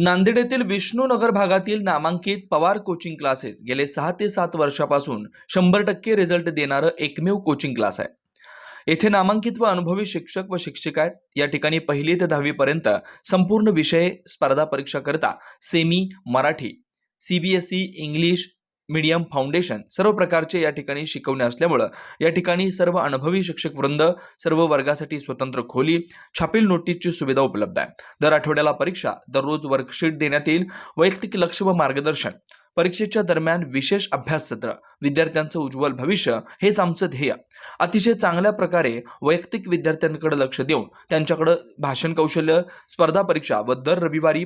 नांदेड येथील विष्णूनगर भागातील नामांकित पवार कोचिंग क्लासेस गेले सहा ते सात वर्षापासून शंभर टक्के रिझल्ट देणारं एकमेव कोचिंग क्लास आहे. येथे नामांकित व अनुभवी शिक्षक व शिक्षिका आहेत. या ठिकाणी पहिली ते दहावीपर्यंत संपूर्ण विषय स्पर्धा परीक्षा करता semi Marathi CBSE English medium foundation सर्व प्रकारचे या ठिकाणी शिकवणे असल्यामुळं या ठिकाणी सर्व अनुभवी शिक्षक वृंद सर्व वर्गासाठी स्वतंत्र खोली छापील नोटीसची सुविधा उपलब्ध आहे. दर आठवड्याला परीक्षा दररोज वर्कशीट देण्यात येईल वैयक्तिक लक्ष व मार्गदर्शन. परीक्षेच्या दरम्यान विशेष अभ्यास सत्र विद्यार्थ्यांचं उज्ज्वल भविष्य हेच आमचं ध्येय. अतिशय चांगल्या प्रकारे वैयक्तिक विद्यार्थ्यांकडे लक्ष देऊन त्यांच्याकडं भाषण कौशल्य स्पर्धा परीक्षा व दर रविवारी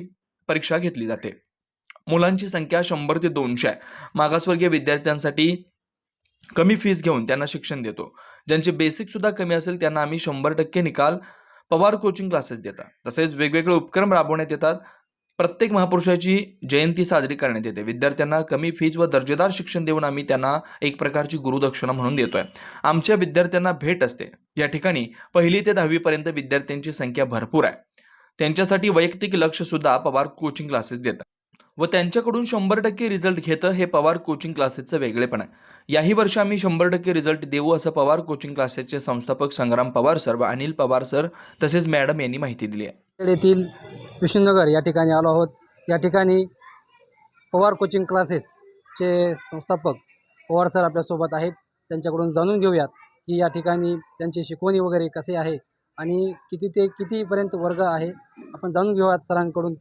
परीक्षा घेतली जाते. मुलांची संख्या शंभर ते दोनशे आहे. मागासवर्गीय विद्यार्थ्यांसाठी कमी फीस घेऊन त्यांना शिक्षण देतो. ज्यांचे बेसिक सुद्धा कमी असेल त्यांना आम्ही शंभर टक्के निकाल पवार कोचिंग क्लासेस देतात. तसेच वेगवेगळे उपक्रम राबवण्यात येतात. प्रत्येक महापुरुषाची जयंती साजरी करण्यात येते. विद्यार्थ्यांना कमी फीज व दर्जेदार शिक्षण देऊन आम्ही त्यांना एक प्रकारची गुरुदक्षिणा म्हणून देतोय. आमच्या विद्यार्थ्यांना भेट असते. या ठिकाणी पहिली ते दहावीपर्यंत विद्यार्थ्यांची संख्या भरपूर आहे. त्यांच्यासाठी वैयक्तिक लक्ष सुद्धा पवार कोचिंग क्लासेस देतात. व त्यांच्याकडून शंभर टक्के रिझल्ट घेतं हे पवार कोचिंग क्लासेसचं वेगळेपण आहे. याही वर्षी आम्ही शंभर टक्के रिझल्ट देऊ असं पवार कोचिंग क्लासेसचे संस्थापक संग्राम पवार सर व अनिल पवार सर तसेच मॅडम यांनी माहिती दिली आहे. येथील विष्णुनगर या ठिकाणी आलो आहोत. या ठिकाणी पवार कोचिंग क्लासेसचे संस्थापक पवार सर आपल्यासोबत आहेत. त्यांच्याकडून जाणून घेऊयात की या ठिकाणी त्यांची शिकवणी वगैरे कसे आहे आणि किती ते कितीपर्यंत वर्ग आहे. आपण जाणून घेऊयात सरांकडून.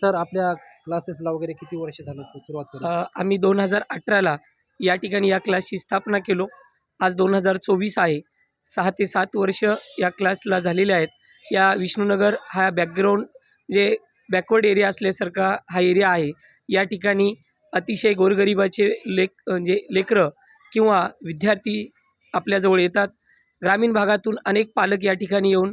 सर आपल्या क्लासेसला वगैरे किती वर्ष झालं ते सुरुवात अ, आम्ही दोन हजार अठराला या ठिकाणी या क्लासची स्थापना केलो. आज दोन हजार चोवीस आहे. सहा ते सात वर्ष या क्लासला झालेले आहेत. या विष्णुनगर हा बॅकग्राऊंड जे बॅकवर्ड एरिया असल्यासारखा हा एरिया आहे. या ठिकाणी अतिशय गोरगरिबाचे लेक म्हणजे लेकरं किंवा विद्यार्थी आपल्याजवळ येतात. ग्रामीण भागातून अनेक पालक या ठिकाणी येऊन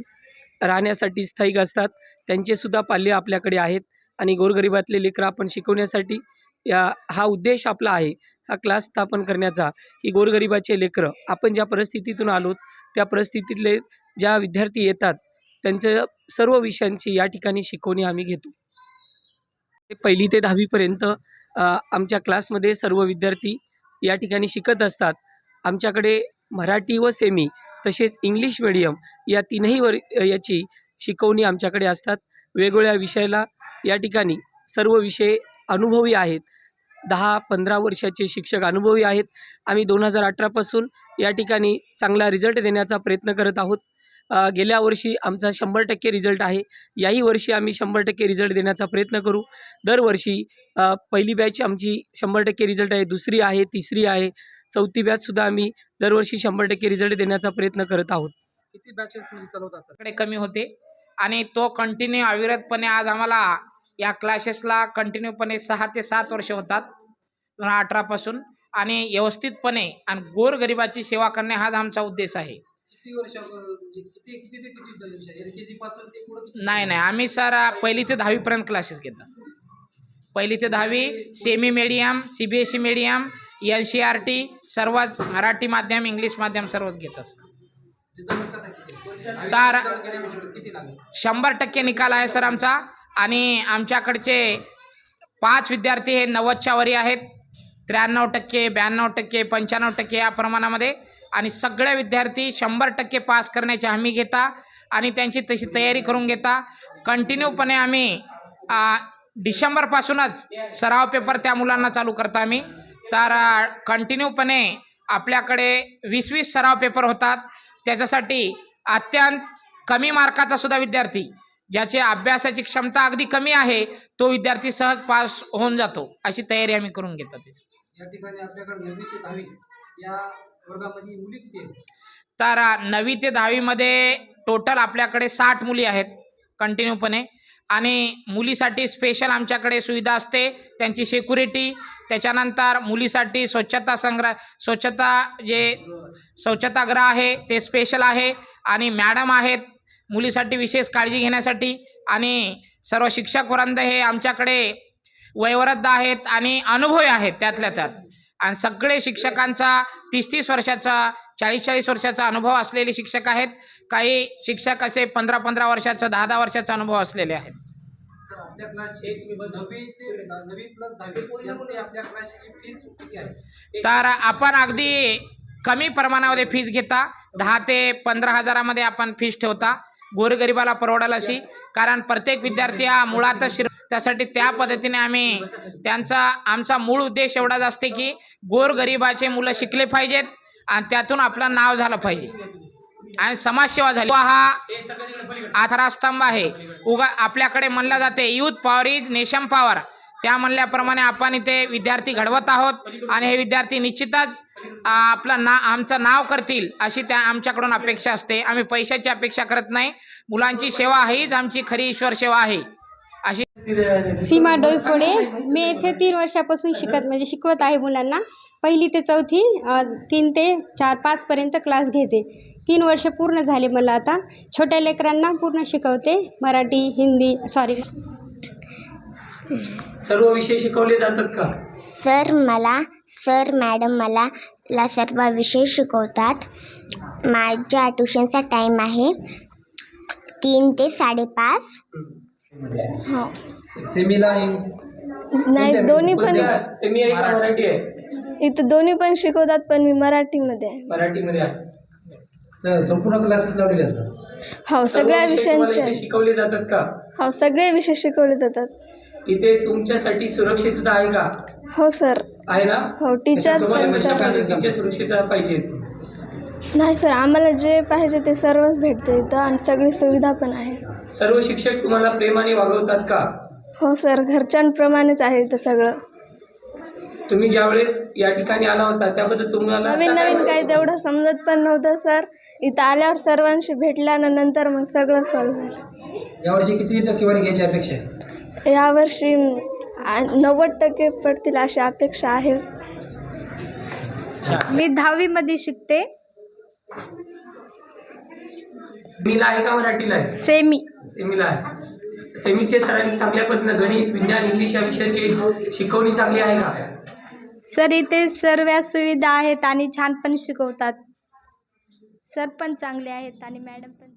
राहण्यासाठी स्थायिक असतात. त्यांचेसुद्धा पाल्य आपल्याकडे आहेत. आणि गोरगरिबातले लेकरं आपण शिकवण्यासाठी या हा उद्देश आपला आहे. हा क्लास स्थापन करण्याचा की गोरगरिबाचे लेकरं आपण ज्या परिस्थितीतून आलो त्या परिस्थितीतले ज्या विद्यार्थी येतात त्यांचं सर्व विषयांची या ठिकाणी शिकवणी आम्ही घेतो. पहिली ते दहावीपर्यंत आमच्या क्लासमध्ये सर्व विद्यार्थी या ठिकाणी शिकत असतात. आमच्याकडे मराठी व सेमी तसेच इंग्लिश मिडियम या तीनही वर याची शिकवणी आमच्याकडे असतात. वेगवेगळ्या विषयाला या ठिकाणी सर्व विषय अनुभवी आहेत. दहा पंधरा वर्षाचे शिक्षक अनुभवी आहेत. आम्ही दोन हजार अठरापासून या ठिकाणी चांगला रिझल्ट देण्याचा प्रयत्न करत आहोत. गेल्या वर्षी आमचा शंभर टक्के रिझल्ट आहे. याही वर्षी आम्ही शंभर टक्के रिझल्ट देण्याचा प्रयत्न करू. दरवर्षी पहिली बॅच आमची शंभर टक्के रिझल्ट आहे. दुसरी आहे तिसरी आहे. चौथी बॅचसुद्धा आम्ही दरवर्षी शंभर टक्के रिझल्ट देण्याचा प्रयत्न करत आहोत. किती बॅचेसमध्ये चालवता कडे कमी होते. आणि तो कंटिन्यू अविरतपणे आज आम्हाला या क्लासेसला कंटिन्यूपणे सहा ते सात वर्ष होतात. दोन हजार अठरापासून आणि व्यवस्थितपणे आणि गोरगरिबाची सेवा करणे हाच आमचा उद्देश आहे. म्हणजे नाही नाही. आम्ही सर पहिली ते दहावीपर्यंत क्लासेस घेतो पहिली ते दहावी semi medium C B S E medium L C R T सर्वच मराठी माध्यम इंग्लिश माध्यम सर्वच घेत तर- शंभर टक्के निकाल आहे सर आमचा. आणि आमच्याकडचे पाच विद्यार्थी हे नव्वदच्या वरी आहेत. त्र्याण्णव टक्के ब्याण्णव टक्के पंच्याण्णव टक्के या प्रमाणामध्ये. आणि सगळे विद्यार्थी शंभर टक्के पास करण्याची हमी घेता आणि त्यांची तशी तयारी करून घेता. कंटिन्यूपणे आम्ही डिसेंबरपासूनच सराव पेपर त्या मुलांना चालू करता आम्ही. तर कंटिन्यूपणे आपल्याकडे वीस वीस सराव पेपर होतात. त्याच्यासाठी अत्यंत कमी मार्काचा सुद्धा विद्यार्थी ज्याची अभ्यासाची क्षमता अगदी कमी आहे तो विद्यार्थी सहज पास होऊन जातो. अशी तयारी आम्ही करून घेतो त्याची या ठिकाणी आपल्याकडे नववी ते दहावी या वर्गामध्ये मुली किती आहेत? तर नववी ते दहावीमध्ये टोटल आपल्याकडे साठ मुली आहेत कंटिन्यूपणे आणि मुलीसाठी स्पेशल आमच्याकडे सुविधा असते. त्यांची सिक्युरिटी त्याच्यानंतर मुलीसाठी स्वच्छता संग्रह स्वच्छता जे स्वच्छतागृह आहे ते स्पेशल आहे. आणि मॅडम आहेत मुलीसाठी विशेष काळजी घेण्यासाठी. आणि सर्व शिक्षक वृंद हे आमच्याकडे वयोवृद्ध आहेत आणि अनुभवी आहेत त्यातल्या त्यात. आणि सगळे शिक्षकांचा तीस तीस वर्षाचा चाळीस चाळीस वर्षाचा अनुभव असलेले शिक्षक आहेत. काही शिक्षक असे पंधरा पंधरा वर्षाचा दहा दहा वर्षाचा अनुभव असलेले आहेत. तर आपण अगदी कमी प्रमाणामध्ये फीज घेता. दहा ते पंधरा हजारामध्ये आपण फीज ठेवता. गोरगरिबाला परवडेल अशी. कारण प्रत्येक विद्यार्थी हा मुळातच श्री त्यासाठी त्या पद्धतीने आम्ही त्यांचा आमचा मूळ उद्देश एवढाच असते की गोरगरिबाचे मुलं शिकले पाहिजेत आणि त्यातून आपलं नाव झालं पाहिजे. आणि समाजसेवा झाली. हा आधारस्तंभ आहे. उगा आपल्याकडे म्हणलं जाते youth power is nation power त्या म्हणल्याप्रमाणे आपण इथे विद्यार्थी घडवत आहोत आणि हे विद्यार्थी निश्चितच आपलं ना आमचं नाव करतील अशी त्या आमच्याकडून अपेक्षा असते. आम्ही पैशाची अपेक्षा करत नाही. मुलांची सेवा हीच आमची खरी ईश्वर सेवा आहे. अशी सीमा डोईफोडे मी येथे तीन वर्षापासून शिकत म्हणजे शिकवत आहे मुलांना. पहिली ते चौथी तीन ते चार पाचपर्यंत क्लास घेते. तीन वर्ष पूर्ण झाले मला आता. छोट्या लेकरांना पूर्ण शिकवते. मराठी हिंदी सॉरी सर्व विषय शिकवले जातात का? सर मला सर मॅडम मला ला सर्व विषय शिकवतात. माझ्या ट्युशनचा टाईम आहे तीन ते साडेपाच. हो. सेमीला नाही दोन्ही पण सेमी आहे का मराठी आहे? इथं दोन्ही पण शिकवतात पण मी मराठीमध्ये आहे. मराठीमध्ये आहे. स- संपूर्ण क्लासेस लावलेले आहेत हो सर्व सगळ्या विषय तुम्हाला विषयांचे इथे शिकवले जातात का? हो सगळे विषय शिकवले जातात. इथे तुमच्यासाठी सुरक्षितता आहे का? हो सर. आहे ना? हो टीचर तुम्हाला पण कशा सर पद्धतीची सुरक्षितता पाहिजे नाही सर आम्हाला जे पाहिजे ते सर्वच भेटते इथं आणि सगळी सुविधा पण आहे. सर्व शिक्षक तुम्हाला प्रेमाने वागवतात का? हो सर घरच्यांप्रमाणेच आहे इथं सगळं. तुम्ही ज्यावेळेस या ठिकाणी आला होता त्याबद्दल तुम्हाला नवीन काय नवीन? काही तेवढं समजत पण नव्हतं सर. इथं आल्यावर सर्वांशी भेटल्यानंतर मग सगळं सॉल्व्ह झालं. यावर्षी किती टक्केवारी घ्यायची अपेक्षा आहे? यावर्षी नव्वद टक्के पडतील अशी अपेक्षा आहे. मी दहावीमध्ये शिकते. सेमीला आहे का मराठीला? आहे सेमी. सेमीला आहे. सेमीचे सरांनी चांगल्या पद्धतीनं गणित विज्ञान इंग्लिश या विषयाची शिकवणी चांगली आहे का? सर इथे सर्व सुविधा आहेत आणि छान पण शिकवतात. सर पण चांगले आहेत आणि मॅडम पण